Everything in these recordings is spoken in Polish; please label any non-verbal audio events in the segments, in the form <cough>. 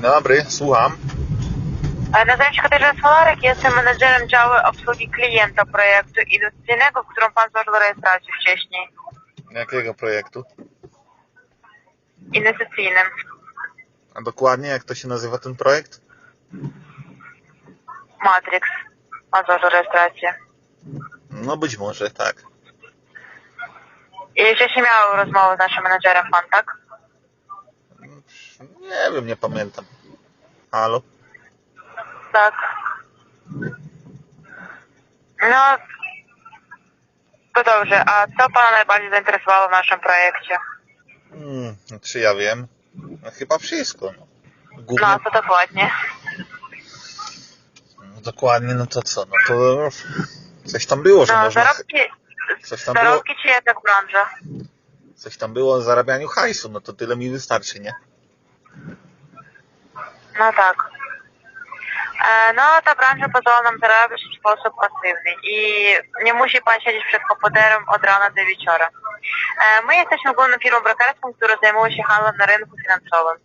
Dzień dobry, słucham. Nazywam się Katarzyna Smolarek, jestem menedżerem działu obsługi klienta projektu inwestycyjnego, w którym Pan złożył rejestrację wcześniej. Jakiego projektu? Inwestycyjnym. A dokładnie jak to się nazywa ten projekt? Matrix. Pan złożył rejestrację. No być może, tak. I wcześniej miał rozmowę z naszym menedżerem Pan, tak? Nie wiem, nie pamiętam. Halo? Tak. No, to dobrze. A co Pana najbardziej zainteresowało w naszym projekcie? Hmm, czy ja wiem? No, chyba wszystko. No. Głównie, No, co dokładnie? no, dokładnie, no to co? No to coś tam było, że No, można... zarobki, Coś tam było, zarobki czy jednak branża? coś tam było o zarabianiu hajsu, no to tyle mi wystarczy, nie? No tak. E, No, ta branża pozwala nam zarabiać w sposób pasywny i nie musi pan siedzieć przed komputerem od rana do wieczora. E, My jesteśmy główną firmą brokerską, która zajmuje się handlem na rynku finansowym.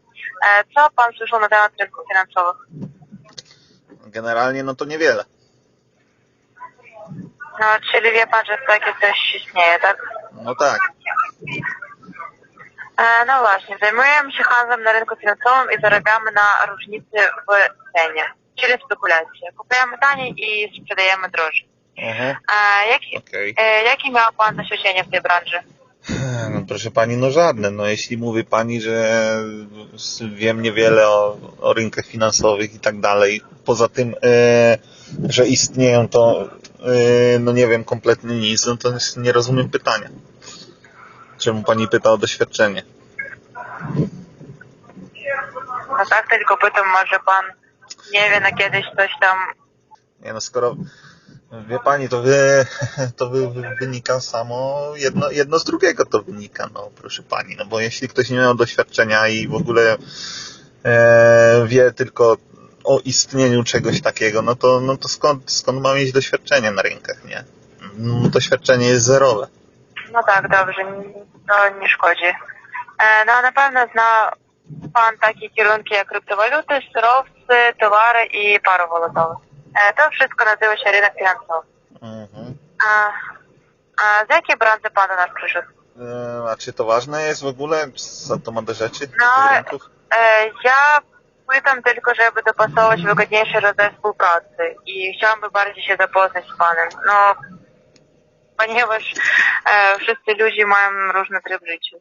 E, Co pan słyszał na temat rynków finansowych? Generalnie no to niewiele. No, czyli wie pan, że takie coś istnieje, tak? No tak. E, No właśnie, zajmujemy się handlem na rynku finansowym i zarabiamy na różnicy w cenie, czyli spekulacje. Kupujemy taniej i sprzedajemy drożej. Mhm. A jaki, Okej. e, jakie miał Pan doświadczenie w tej branży? No proszę pani, no żadne. No jeśli mówi pani, że wiem niewiele o, o rynkach finansowych i tak dalej, poza tym, e, że istnieją, to e, no nie wiem kompletnie nic, no to nie rozumiem pytania. Czemu pani pyta o doświadczenie? No tak, tylko pytam, może Pan nie wie, na kiedyś coś tam... Nie no, skoro wie pani, to, wy, <laughs> to wy, wy, wynika samo, jedno, jedno z drugiego to wynika, no proszę pani, no bo jeśli ktoś nie miał doświadczenia i w ogóle e, wie tylko o istnieniu czegoś takiego, no to, no to skąd, skąd ma mieć doświadczenie na rynkach, nie? No, doświadczenie jest zerowe. No tak, dobrze, to nie szkodzi. E, No na pewno zna Pan takie kierunki jak kryptowaluty, surowce, towary i pary walutowe. To wszystko nazywa się rynek finansowy. Mhm. A, a z jakiej branży Pan do nas przyszedł? E, a czy to ważne jest w ogóle? Co to do rzeczy? No, rynków? E, Ja pytam tylko, żeby dopasować wygodniejszy rodzaj współpracy i chciałabym bardziej się zapoznać z Panem. No, ponieważ e, wszyscy ludzie mają różny tryb życia.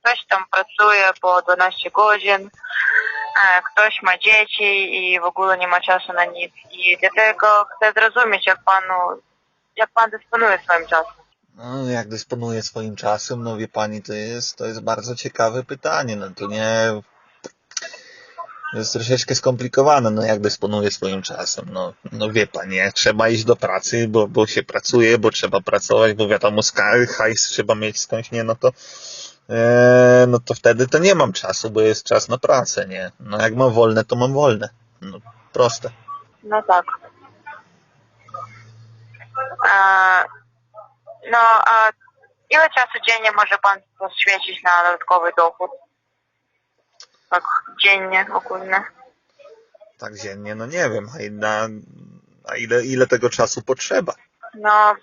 Ktoś tam pracuje po 12 godzin, e, ktoś ma dzieci i w ogóle nie ma czasu na nic. I dlatego chcę zrozumieć, jak Panu, jak Pan dysponuje swoim czasem. No, jak dysponuje swoim czasem, no wie pani, to jest, to jest bardzo ciekawe pytanie. No to nie. Jest troszeczkę skomplikowane, no jak dysponuje swoim czasem. No, no wie pani, jak trzeba iść do pracy, bo, bo się pracuje, bo trzeba pracować, bo wiadomo, hajs trzeba mieć skądś, nie, no to e, no to wtedy to nie mam czasu, bo jest czas na pracę, nie? No jak mam wolne, to mam wolne. No, proste. No tak. A, no, a ile czasu dziennie może Pan poświęcić na dodatkowy dochód? Tak, dziennie ogólnie. Tak dziennie, no nie wiem, a, na, a ile, ile tego czasu potrzeba? No,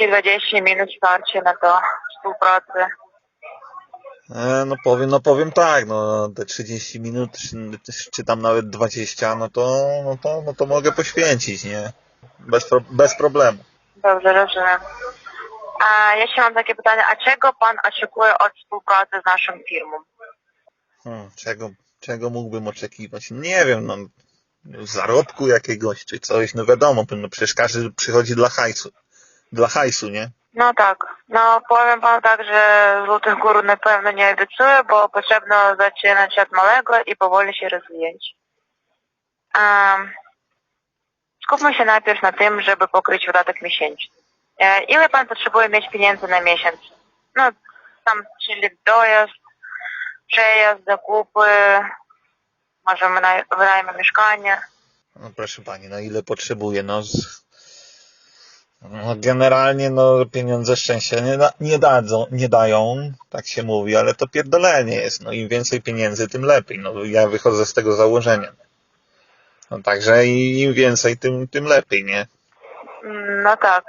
30-20 minut starcie na to współpracę. E, no powiem, no powiem tak, no te 30 minut, czy, czy tam nawet 20, no to, no to, no to mogę poświęcić, nie? Bez, pro, bez problemu. Dobrze, rozumiem. A jeszcze mam takie pytanie, a czego Pan oczekuje od współpracy z naszą firmą? Hmm, czego, czego mógłbym oczekiwać? Nie wiem, no zarobku jakiegoś, czy coś, no wiadomo, no przecież każdy przychodzi dla hajsu, dla hajsu, nie? No tak. No powiem panu tak, że Złotych Gór na pewno nie obiecuję, bo potrzebno zaczynać od małego i powoli się rozwijać. Um, skupmy się najpierw na tym, żeby pokryć wydatek miesięczny. E, ile pan potrzebuje mieć pieniędzy na miesiąc? No tam, czyli dojazd, przejazd, zakupy, może wynaj- wynajmę mieszkanie. No proszę pani, no ile potrzebuję, no z, No, generalnie no, pieniądze szczęścia nie, da, nie, dadzą, nie dają, tak się mówi, ale to pierdolenie jest. No im więcej pieniędzy, tym lepiej. No, ja wychodzę z tego założenia. No, także i- im więcej, tym, tym lepiej, nie? No tak.